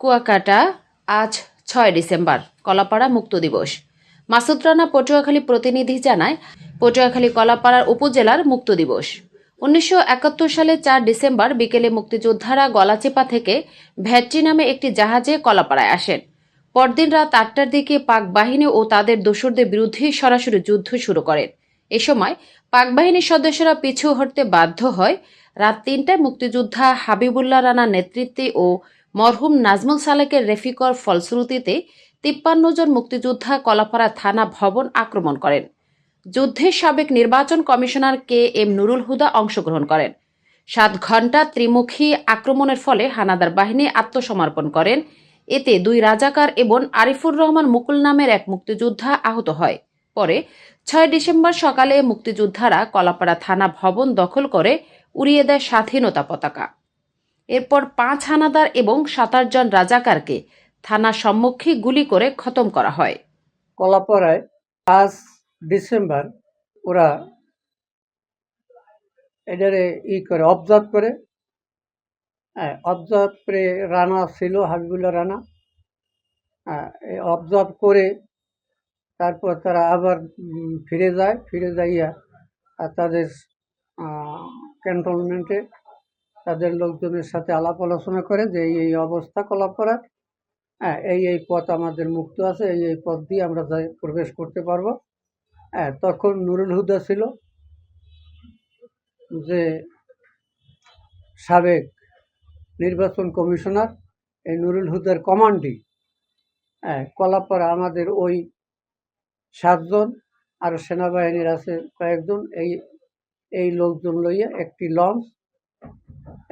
কুয়াকাটা, আজ ছয় ডিসেম্বর, কলাপাড়া মুক্ত দিবস। মাসুদ রানা পটুয়াখালী প্রতিনিধি জানায়, পটুয়াখালী কলাপাড়ার উপজেলার মুক্ত দিবস। উনিশশো একাত্তর সালে চার ডিসেম্বর বিকেলে মুক্তিযোদ্ধারা গলাচেপা থেকে ভ্যাট্রি নামে একটি জাহাজে কলাপাড়ায় আসেন। পরদিন রাত আটটার দিকে পাক বাহিনী ও তাদের দোসরদের বিরুদ্ধে সরাসরি যুদ্ধ শুরু করেন। এ সময় পাক বাহিনীর সদস্যরা পিছু হটতে বাধ্য হয়। রাত তিনটায় মুক্তিযোদ্ধা হাবিবুল্লাহ রানার নেতৃত্বে ও মরহুম নাজমুল সালেকের রেফিকর ফলশ্রুতিতে তিপ্পান্ন জন মুক্তিযোদ্ধা কলাপাড়া থানা ভবন আক্রমণ করেন। যুদ্ধে সাবেক নির্বাচন commissioner K M Nurul Huda অংশগ্রহণ করেন। সাত ঘণ্টা ত্রিমুখী আক্রমণের ফলে হানাদার বাহিনী আত্মসমর্পণ করেন। এতে দুই রাজাকার এবং আরিফুর রহমান মুকুল নামের এক মুক্তিযোদ্ধা আহত হয়। পরে ছয় ডিসেম্বর সকালে মুক্তিযোদ্ধারা কলাপাড়া থানা ভবন দখল করে উড়িয়ে দেয় স্বাধীনতা পতাকা। এরপর পাঁচ হানাদার এবং সাতাশ জন রাজাকারকে থানার সম্মুখে গুলি করে খতম করা হয়। কলাপাড়ায় পাঁচ ডিসেম্বর ওরা এটারে ই করে, অবজার্ভ করে। হ্যাঁ অবজার্ভ করে রানা ছিল, হাবিবুল্লাহ রানা। হ্যাঁ অবজার্ভ করে তারপর তারা আবার ফিরে যায়। ফিরে যাইয়া তাদের ক্যান্টনমেন্টে তাদের লোকজনের সাথে আলাপ আলোচনা করে যে এই এই অবস্থা কলাপাড়ার হ্যাঁ এই এই পথ আমাদের মুক্ত আছে, এই এই পথ দিয়ে আমরা প্রবেশ করতে পারব। হ্যাঁ তখন নুরুল হুদা ছিল যে সাবেক নির্বাচন কমিশনার, এই নুরুল হুদার কমান্ডি। হ্যাঁ কলাপাড়া আমাদের ওই সাতজন আর সেনাবাহিনীর আছে কয়েকজন। এই এই লোকজন লইয়া একটি লঞ্চ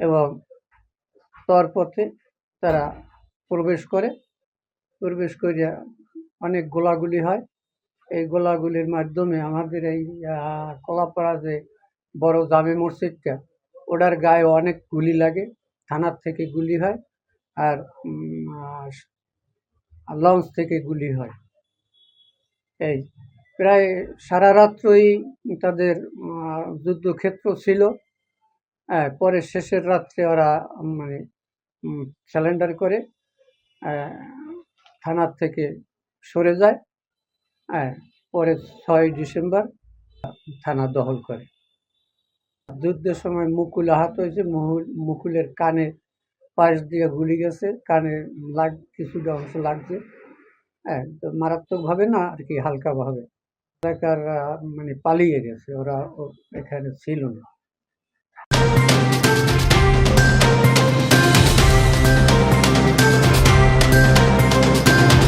এবং তর পথে তারা প্রবেশ করে। প্রবেশ করিয়া অনেক গোলাগুলি হয়। এই গোলাগুলির মাধ্যমে আমাদের এই কলাপাড়া যে বড় জামে মসজিদটা, ওটার গায়ে অনেক গুলি লাগে, থানার থেকে গুলি হয় আর লঞ্চ থেকে গুলি হয়। এই প্রায় সারা রাত্রই তাদের যুদ্ধক্ষেত্র ছিল। পরে শেষের রাত্রে ওরা মানে স্যালেন্ডার করে থানার থেকে সরে যায় হ্যাঁ পরে ছয় ডিসেম্বর থানা দখল করে। যুদ্ধের সময় মুকুল আহত হয়েছে মুকুলের কানে পাশ দিয়ে গুলি গেছে, কানে লাগ, কিছুটা অংশ লাগছে হ্যাঁ তো মারাত্মকভাবে না, আর কি হালকাভাবে। এলাকার মানে পালিয়ে গেছে, ওরা এখানে ছিল না।